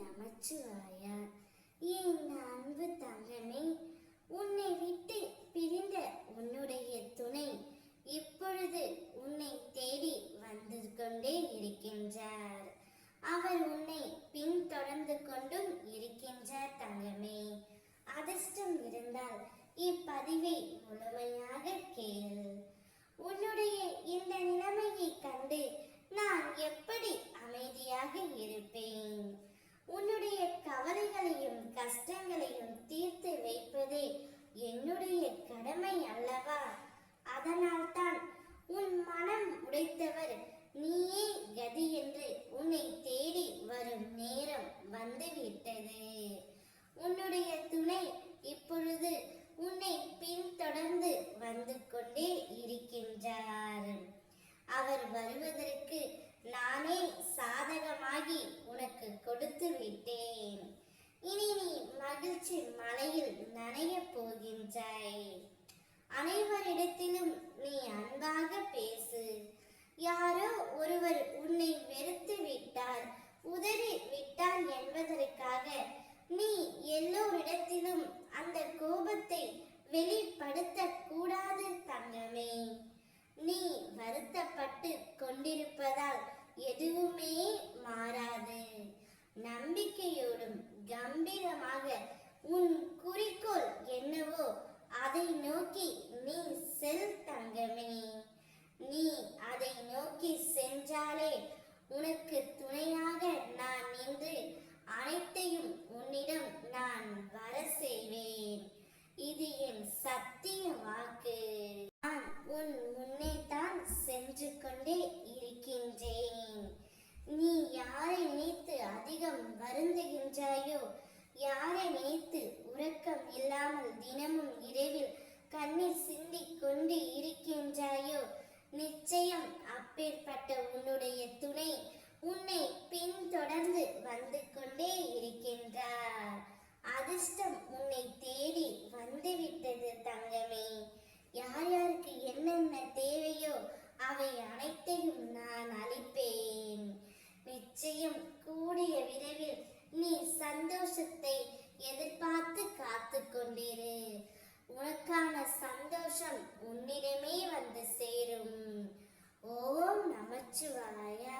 நமச்சிவாயா. என் அன்பு தங்கமே உன்னை விட்டு பிரிந்த உன்னுடைய துணை இப்பொழுது உன்னை தேடி வந்து கொண்டே இருக்கின்றார். அவர் உன்னை பின்தொடர்ந்து கொண்டும் இருக்கின்றார் தங்கமே. அதிர்ஷ்டம் இருந்தால் இப்பதிவை முழுமையாக கேள். உன்னுடைய இந்த நிலைமை கண்டு நான் எப்படி அமைதியாக இருப்பேன் உன்னுடைய கவலைகளையும் கஷ்டங்களையும் தீர்த்து வைப்பதே என்னுடைய கடமை அல்லவா? அதனால்தான் உன் மனம் உடைத்தவர் நீயே கதி என்று உன்னை தேடி வரும் நேரம் வந்துவிட்டது. உன்னுடைய துணை இப்பொழுது உன்னை பின்தொடர்ந்து வந்து கொண்டே இருக்கின்றார். அவர் வருவதற்கு நானே சாதகமாகி உனக்கு கொடுத்து விட்டேன். இனி நீ மகிழ்ச்சி மலையில் நனைய போகின்றாய். அனைவரிடத்திலும் நீ அன்பாக பேசு. யாரோ ஒருவர் உன்னை வெறுத்து விட்டார். உதறி விட்டார் என்பதற்காக நீ எல்லோரிடத்திலும் அந்த கோபத்தை வெளிப்படுத்த கூடாது தங்கமே. நீ வருத்தப்பட்டு கொண்டிருப்பதால் எதுவுமே மாறாது. நம்பிக்கையோடும் என்னவோ அதை நோக்கி நீ செல் தங்கமே நீ அதை நோக்கி சென்றாலே உனக்கு துணையாக நான் நின்று அனைத்தையும் உன்னிடம் நான் வர செய்வேன் இது என் சத்திய வாக்கு நான் உன் முன்னே தான் சென்று கொண்டே இருக்கின்றேன் நீ யாரை நினைத்து அதிகம் வருந்துகின்றாயோ யாரை நினைத்து உறக்கம் இல்லாமல் தினமும் இரவில் கண்ணீர் சிந்திக் கொண்டு இருக்கின்றாயோ நிச்சயம் அப்பேற்பட்ட உன்னுடைய துணை உன்னை பின்தொடர்ந்து வந்து கொண்டே இருக்கின்றார் அதிர்ஷ்டம் உன்னை தேடி வந்துவிட்டது தங்கமே யார் யாருக்கு என்னென்ன தேவையோ அவை அனைத்தையும் நான் அளிப்பேன் நிச்சயம் கூடிய விரைவில் நீ சந்தோஷத்தை எதிர்பார்த்து காத்து கொண்டிரு. உனக்கான சந்தோஷம் உன்னிடமே வந்து சேரும். ஓம் நமச்சிவாயா.